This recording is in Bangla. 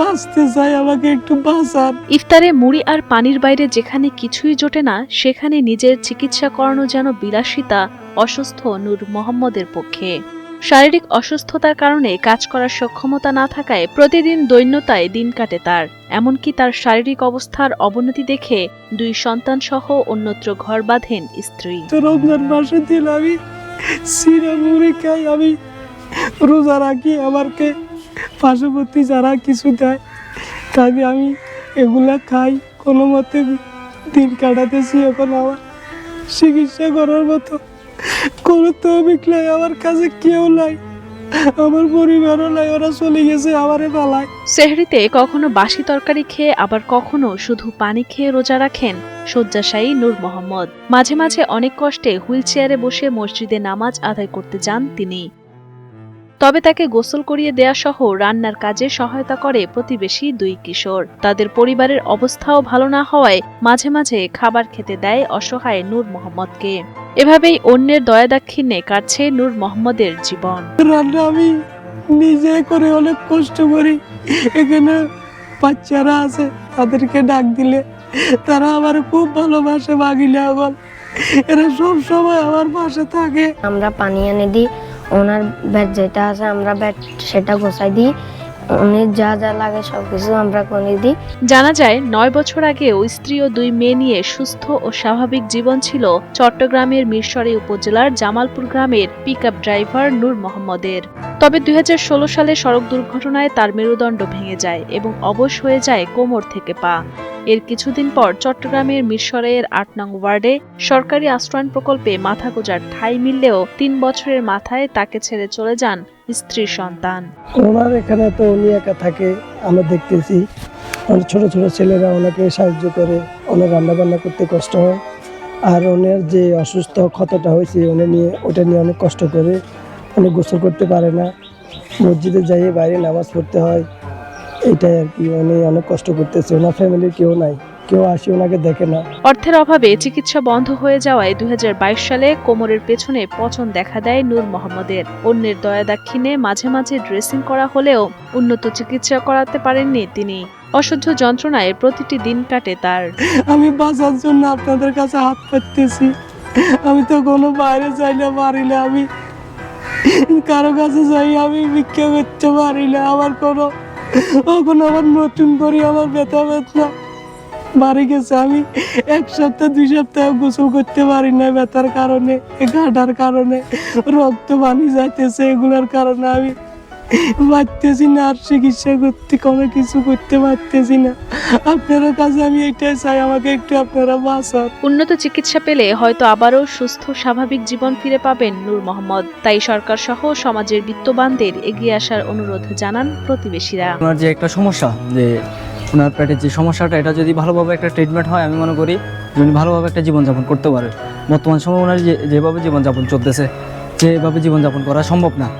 বাঁচতে চাই আমাকে একটু বাঁচান। ইফতারে মুড়ি আর পানির বাইরে যেখানে কিছুই জোটে না সেখানে নিজের চিকিৎসা করানো যেন বিলাসিতা অসুস্থ নূর মোহাম্মদের পক্ষে। শারীরিক অসুস্থতার কারণে কাজ করার সক্ষমতা না থাকায় প্রতিদিন দৈন্যতায় দিন কাটে তার। এমনকি তার শারীরিক অবস্থার অবনতি দেখে দুই সন্তান সহ অন্যত্র ঘর বাঁধেন স্ত্রী। রমজান মাসে দিন আমি সিরা মুড়ি খাই আমি রোজা রাখি আমাকে পার্শ্ববর্তী যারা কিছু দেয়, তাকে আমি এগুলা খাই। কোনো মতে দিন কাটাতেছি এখন আমার চিকিৎসা করার মতো। কোনো তৌফিক নাই, আমার কাছে কেউ নাই। আমার পরিবারও নাই, ওরা চলে গেছে আমারে পালায়। সেহরিতে কখনো বাসি তরকারি খেয়ে আবার কখনো শুধু পানি খেয়ে রোজা রাখেন শয্যাশায়ী নূর মোহাম্মদ। মাঝে মাঝে অনেক কষ্টে হুইল চেয়ারে বসে মসজিদে নামাজ আদায় করতে যান তিনি। তবে তাকে গোসল করিয়ে দেয়া সহ রান্নার কাজে সহায়তা করে প্রতিবেশী দুই কিশোর। তাদের পরিবারের অবস্থাও ভালো না হওয়ায় মাঝে মাঝে খাবার খেতে দেয় অসহায় নূর মোহাম্মদকে। এভাবেই অন্যের দয়া দাক্ষিণ্যে কাটছে নূর মোহাম্মদের জীবন। রান্না আমি নিজে করে অনেক কষ্ট করি। এখানে বাচ্চারা আছে তাদেরকে ডাক দিলে তারা আমার খুব ভালোবাসে বাগিলে এখন এরা সব সময় আমার পাশে থাকে। আমরা পানি এনে দিই ওনার ব্যাট যেটা আছে আমরা ব্যাট সেটা গোছাই দিই। যা যা লাগে সব কিছু আমরা করে দিই। জানা যায়, নয় বছর আগে ওই স্ত্রী ও দুই মেয়ে নিয়ে সুস্থ ও স্বাভাবিক জীবন ছিল চট্টগ্রামের মিরসরাই উপজেলার জামালপুর গ্রামের পিকআপ ড্রাইভার নূর মোহাম্মদের। তবে দুই হাজার ষোলো সালে সড়ক দুর্ঘটনায় তার মেরুদণ্ড ভেঙে যায় এবং অবশ হয়ে যায় কোমর থেকে পা। এর কিছুদিন পর চট্টগ্রামের মিরসরাইয়ের আট নং ওয়ার্ডে সরকারি আশ্রয়ণ প্রকল্পে মাথা গোজার ঠাঁই মিললেও তিন বছরের মাথায় তাকে ছেড়ে চলে যান স্ত্রী সন্তান। ওনার এখানে তো উনি একা থাকে, আমরা দেখতেছি। অনেক ছোট ছোট ছেলেরা ওনাকে সাহায্য করে অনেক রান্না বান্না করতে কষ্ট হয়। আর ওনার যে অসুস্থ ক্ষতটা হয়েছে উনি নিয়ে, ওটা নিয়ে অনেক কষ্ট করে উনি গোসল করতে পারে না। মসজিদে যাইয়ে বাইরে নামাজ পড়তে হয়। এটাই আর কি উনি অনেক কষ্ট করতেছে ওনার ফ্যামিলির কেউ নাই কেউ আসে ওনাকে দেখে না। অর্থের অভাবে চিকিৎসা বন্ধ হয়ে যাওয়ায় দু হাজার বাইশ সালে কোমরের পেছনে পচন দেখা দেয় নূর মোহাম্মদের। অন্যের দয়া দাক্ষিণে মাঝে মাঝে ড্রেসিং করা হলেও উন্নত চিকিৎসা করাতে পারেননি তিনি। অসহ্য যন্ত্রণায় প্রতিটি দিন কাটে তার। আমি বাঁচার জন্য আপনাদের কাছে হাত পাততেছি। আমি তো কোনো বাইরে যাই না পারি না আমি কারও কাছে যাই আমি ভিক্ষা করতে পারি না আমার কোনো এখন আবার নতুন করে আমার ব্যথা ব্যথা। বাড়ি গেছে আমি এক সপ্তাহ, দুই সপ্তাহ গোসল করতে পারি না ব্যথার কারণে, ঘাটার কারণে, রক্ত পানি যাইতেছে এগুলোর কারণে আমি পারতেছি না আর চিকিৎসা করতে কোনো কিছু করতে পারতেছি না। আপনার কাছে আমি এটাই চাই আমাকে একটু আপনারা বাঁচান। উন্নত চিকিৎসা পেলে হয়তো আবারও সুস্থ স্বাভাবিক জীবন ফিরে পাবেন নূর মোহাম্মদ। তাই সরকার সহ সমাজের বিত্তবানদের এগিয়ে আসার অনুরোধ জানান প্রতিবেশীরা। ওনার যে একটা সমস্যা যে ওনার পেটের যে সমস্যাটা এটা যদি ভালোভাবে একটা ট্রিটমেন্ট হয় আমি মনে করি উনি ভালোভাবে একটা জীবনযাপন করতে পারে বর্তমান সময় ওনার যে যেভাবে জীবনযাপন চলতেছে যেভাবে জীবনযাপন করা সম্ভব না।